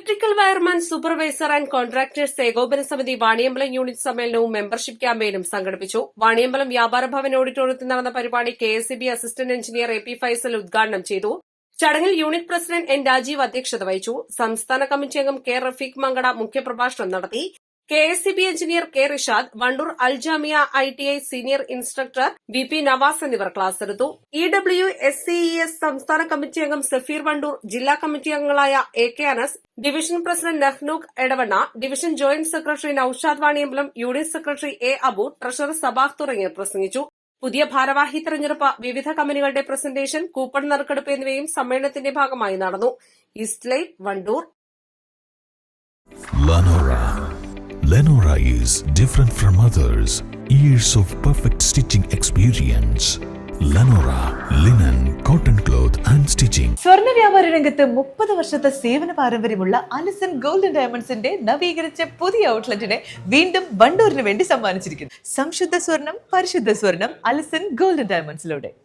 Electrical wireman supervisor and contractors ഏകോപന സമിതി Vaniyambalam unit സമ്മേളനവും മെമ്പർഷിപ്പ് ക്യാമ്പയിനും സംഘടിപ്പിച്ചു. വാണിയമ്പലം വ്യാപാര ഭവൻ ഓഡിറ്റോറിയത്തിൽ നടന്ന പരിപാടി K S B assistant engineer A P Faisal ഉദ്ഘാടനം ചെയ്തു. ചടങ്ങിൽ യൂണിറ്റ് പ്രസിഡന്റ് എൻ രാജീവ് അധ്യക്ഷത വഹിച്ചു. സംസ്ഥാന കമ്മിറ്റി അംഗം കെ റഫീഖ് മങ്കട മുഖ്യപ്രഭാഷണം നടത്തി. K S C B engineer K Rishad Wandoor Aljamia I T I senior instructor V P Navas എന്നിവർ ക്ലാസ് എടുത്തു. E W S C E S സംസ്ഥാന കമ്മിറ്റി അംഗം സഫീർ വണ്ടൂർ ജില്ലാ കമ്മിറ്റി അംഗങ്ങളായ A K Anas division president Nahnukh Edavanna division joint secretary Noushad Vaniyambalam unit secretary A Abu treasurer Sabakh തുടങ്ങിയവർ പ്രസംഗിച്ചു. പുതിയ ഭാരവാഹി തെരഞ്ഞെടുപ്പ് വിവിധ കമ്പനികളുടെ പ്രസന്റേഷൻ കൂപ്പൺ നറുക്കെടുപ്പ് എന്നിവയും സമ്മേളനത്തിന്റെ ഭാഗമായി നടന്നു. East light Wandoor. Lenora. Is different from others. Years of perfect stitching experience. Lenora linen, cotton cloth and stitching. സ്വർണ വ്യാപാര രംഗത്ത് മുപ്പത് വർഷത്തെ സേവന പാരമ്പര്യമുള്ള അലിസൺ ഗോൾഡൻ ഡയമണ്ട്സിന്റെ നവീകരിച്ച പുതിയ ഔട്ട്ലെറ്റിനെ വീണ്ടും വണ്ടൂരിന് വേണ്ടി സമ്മാനിച്ചിരിക്കുന്നു സംശുദ്ധ സ്വർണം പരിശുദ്ധ സ്വർണം അലിസൺ ഗോൾഡൻ ഡയമണ്ട്സിലൂടെ